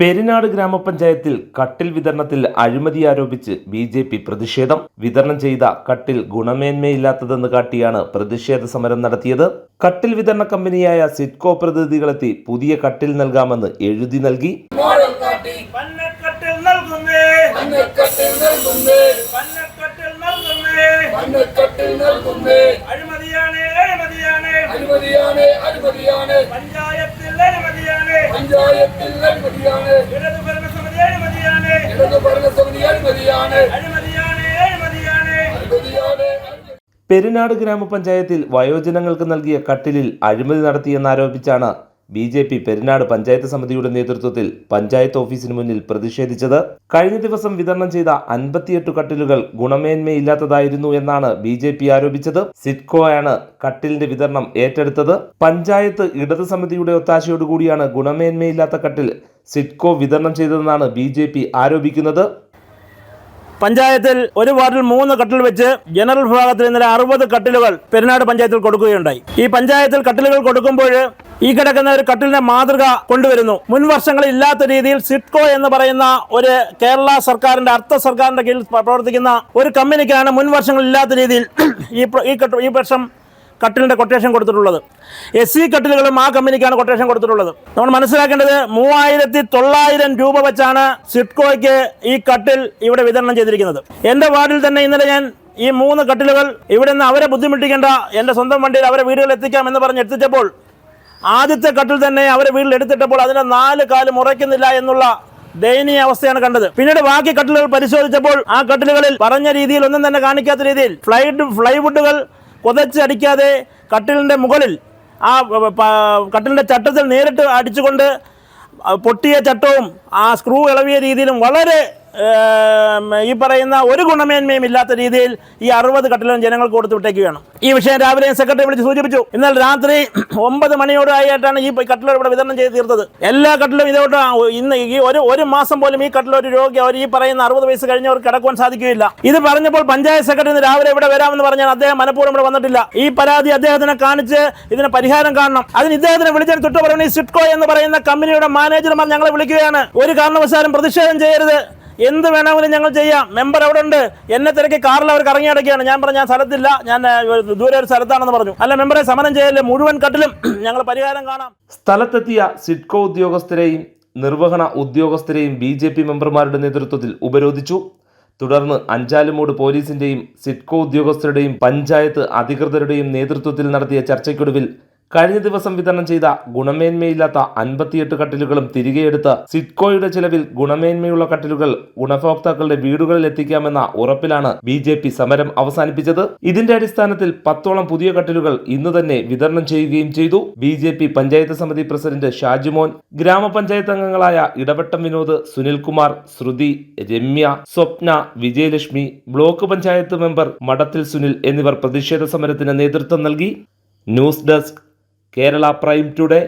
പെരിനാട് ഗ്രാമപഞ്ചായത്തിൽ കട്ടിൽ വിതരണത്തിൽ അഴിമതി ആരോപിച്ച് ബി ജെ പി പ്രതിഷേധം. വിതരണം ചെയ്ത കട്ടിൽ ഗുണമേന്മയില്ലാത്തതെന്ന് കാട്ടിയാണ് പ്രതിഷേധ സമരം നടത്തിയത്. കട്ടിൽ വിതരണ കമ്പനിയായ സിറ്റ്കോ പ്രതിനിധികളെത്തി പുതിയ കട്ടിൽ നൽകാമെന്ന് എഴുതി നൽകി. അഴിമതിയാണ്. അഴിമതിയാണ് അഴിമതിയാണ്. പഞ്ചായത്തിൽ അഴിമതിയാണ്. പഞ്ചായത്തിൽ അഴിമതിയാണ്. പെരിനാട് ഗ്രാമപഞ്ചായത്തിൽ വയോജനങ്ങൾക്ക് നൽകിയ കട്ടിലിൽ അഴിമതി നടത്തിയെന്നാരോപിച്ചാണ് B J P Perinad panchayat സമിതിയുടെ നേതൃത്വത്തിൽ പഞ്ചായത്ത് ഓഫീസിന് മുന്നിൽ പ്രതിഷേധിച്ചത്. കഴിഞ്ഞ ദിവസം വിതരണം ചെയ്ത അൻപത്തിയെട്ട് കട്ടിലുകൾ ഗുണമേന്മയില്ലാത്തതായിരുന്നു എന്നാണ് ബി ജെ പി ആരോപിച്ചത്. സിറ്റ്കോയാണ് കട്ടിലിന്റെ വിതരണം ഏറ്റെടുത്തത്. പഞ്ചായത്ത് ഇടത് സമിതിയുടെ ഒത്താശയോടുകൂടിയാണ് ഗുണമേന്മയില്ലാത്ത കട്ടിൽ സിറ്റ്കോ വിതരണം ചെയ്തതെന്നാണ് ബി ജെ പി ആരോപിക്കുന്നത്. പഞ്ചായത്തിൽ ഒരു വാർഡിൽ മൂന്ന് കട്ടിൽ വെച്ച് ജനറൽ വിഭാഗത്തിൽ ഇന്നലെ അറുപത് കട്ടിലുകൾ പെരുന്നാട് പഞ്ചായത്തിൽ കൊടുക്കുകയുണ്ടായി. ഈ പഞ്ചായത്തിൽ കട്ടിലുകൾ കൊടുക്കുമ്പോൾ ഈ കിടക്കുന്ന ഒരു കട്ടിലിന്റെ മാതൃക കൊണ്ടുവരുന്നു. മുൻ വർഷങ്ങളിൽ ഇല്ലാത്ത രീതിയിൽ സിഡ്കോ എന്ന് പറയുന്ന ഒരു കേരള സർക്കാരിന്റെ അർത്ഥ സർക്കാരിന്റെ കീഴിൽ പ്രവർത്തിക്കുന്ന ഒരു കമ്പനിക്കാണ് മുൻ വർഷങ്ങളിൽ ഇല്ലാത്ത രീതിയിൽ ഈ ഈ വർഷം കട്ടിലിന്റെ കൊട്ടേഷൻ കൊടുത്തിട്ടുള്ളത്. എസ് സി കട്ടിലുകളും ആ കമ്പനിക്കാണ് കൊട്ടേഷൻ കൊടുത്തിട്ടുള്ളത്. നമ്മൾ മനസ്സിലാക്കേണ്ടത് മൂവായിരത്തി തൊള്ളായിരം രൂപ വെച്ചാണ് സിഡ്കോയ്ക്ക് ഈ കട്ടിൽ ഇവിടെ വിതരണം ചെയ്തിരിക്കുന്നത്. എന്റെ വാർഡിൽ തന്നെ ഇന്നലെ ഞാൻ ഈ മൂന്ന് കട്ടിലുകൾ ഇവിടെ നിന്ന് അവരെ ബുദ്ധിമുട്ടിക്കേണ്ട എന്റെ സ്വന്തം വണ്ടിയിൽ അവരെ വീടുകളിൽ എത്തിക്കാം എന്ന് പറഞ്ഞ് എത്തിച്ചപ്പോൾ ആദ്യത്തെ കട്ടിൽ തന്നെ അവരെ വീട്ടിൽ എടുത്തിട്ടപ്പോൾ അതിന്റെ നാല് കാൽ മുറയ്ക്കുന്നില്ല എന്നുള്ള ദയനീയ അവസ്ഥയാണ് കണ്ടത്. പിന്നീട് ബാക്കി കട്ടിലുകൾ പരിശോധിച്ചപ്പോൾ ആ കട്ടിലുകളിൽ പറഞ്ഞ രീതിയിൽ ഒന്നും തന്നെ കാണിക്കാത്ത രീതിയിൽ ഫ്ലൈഡ് ഫ്ലൈവുഡുകൾ കുതച്ചടിക്കാതെ കട്ടിലിന്റെ മുകളിൽ ആ കട്ടിലിന്റെ ചട്ടത്തിൽ നേരിട്ട് അടിച്ചുകൊണ്ട് പൊട്ടിയ ചട്ടവും ആ സ്ക്രൂ ഇളവിയ രീതിയിലും വളരെ ഈ പറയുന്ന ഒരു ഗുണമേന്മയും ഇല്ലാത്ത രീതിയിൽ ഈ അറുപത് കട്ടിലും ജനങ്ങൾ കൊടുത്തു വിട്ടേക്കുകയാണ്. ഈ വിഷയം രാവിലെ സെക്രട്ടറി വിളിച്ച് സൂചിപ്പിച്ചു. എന്നാൽ രാത്രി ഒമ്പത് മണിയോട് ആയിട്ടാണ് ഈ കട്ടിലുകൾ ഇവിടെ വിതരണം ചെയ്ത് തീർത്തത്. എല്ലാ കട്ടിലും ഇതോട്ട് ഇന്ന് ഈ ഒരു ഒരു മാസം പോലും ഈ കട്ടിലൊരു രോഗി അവർ ഈ പറയുന്ന അറുപത് വയസ്സ് കഴിഞ്ഞവർക്ക് കിടക്കുവാൻ സാധിക്കുകയില്ല. ഇത് പറഞ്ഞപ്പോൾ പഞ്ചായത്ത് സെക്രട്ടറി ഇന്ന് രാവിലെ ഇവിടെ വരാമെന്ന് പറഞ്ഞാൽ അദ്ദേഹം മനഃപൂർവം ഇവിടെ വന്നിട്ടില്ല. ഈ പരാതി അദ്ദേഹത്തിനെ കാണിച്ച് ഇതിന് പരിഹാരം കാണണം. അതിന് ഇദ്ദേഹത്തിനെ വിളിച്ചാൽ തൊട്ട് ഈ എന്ന് പറയുന്ന കമ്പനിയുടെ മാനേജർമാർ ഞങ്ങളെ വിളിക്കുകയാണ്. ഒരു കാരണവശാലും പ്രതിഷേധം ചെയ്യരുത്. എന്ത് വേണമെങ്കിലും ഞങ്ങൾ ചെയ്യാം. മെമ്പർ അവിടെ ഉണ്ട് എന്നെ തിരക്കി കാറിൽ അവർ കറങ്ങി അടക്കുകയാണ് ഞാൻ പറഞ്ഞു ഞാൻ സ്ഥലത്തില്ല. ഞാൻ ദൂരെ ഒരു സ്ഥലത്താണെന്ന് പറഞ്ഞു. അല്ല മെമ്പറെ സമരം ചെയ്യല്ലേ? മുഴുവൻ കട്ടിലും ഞങ്ങൾ പരിഹാരം കാണാം. സ്ഥലത്തെത്തിയ സിഡ്കോ ഉദ്യോഗസ്ഥരെയും നിർവഹണ ഉദ്യോഗസ്ഥരെയും ബി ജെ പി മെമ്പർമാരുടെ നേതൃത്വത്തിൽ ഉപരോധിച്ചു. തുടർന്ന് അഞ്ചാലുമൂട് പോലീസിന്റെയും സിഡ്കോ ഉദ്യോഗസ്ഥരുടെയും പഞ്ചായത്ത് അധികൃതരുടെയും നേതൃത്വത്തിൽ നടത്തിയ ചർച്ചയ്ക്കൊടുവിൽ കഴിഞ്ഞ ദിവസം വിതരണം ചെയ്ത ഗുണമേന്മയില്ലാത്ത അൻപത്തിയെട്ട് കട്ടിലുകളും തിരികെയെടുത്ത് സിഡ്കോയുടെ ചിലവിൽ ഗുണമേന്മയുള്ള കട്ടിലുകൾ ഗുണഭോക്താക്കളുടെ വീടുകളിൽ എത്തിക്കാമെന്ന ഉറപ്പിലാണ് ബി ജെ പി സമരം അവസാനിപ്പിച്ചത്. ഇതിന്റെ അടിസ്ഥാനത്തിൽ പത്തോളം പുതിയ കട്ടിലുകൾ ഇന്ന് തന്നെ വിതരണം ചെയ്യുകയും ചെയ്തു. ബി ജെ പി പഞ്ചായത്ത് സമിതി പ്രസിഡന്റ് ഷാജിമോൻ ഗ്രാമപഞ്ചായത്ത് അംഗങ്ങളായ ഇടവട്ടം വിനോദ് സുനിൽകുമാർ ശ്രുതി രമ്യ സ്വപ്ന വിജയലക്ഷ്മി ബ്ലോക്ക് പഞ്ചായത്ത് മെമ്പർ മഠത്തിൽ സുനിൽ എന്നിവർ പ്രതിഷേധ സമരത്തിന് നേതൃത്വം നൽകി. News desk Kerala prime today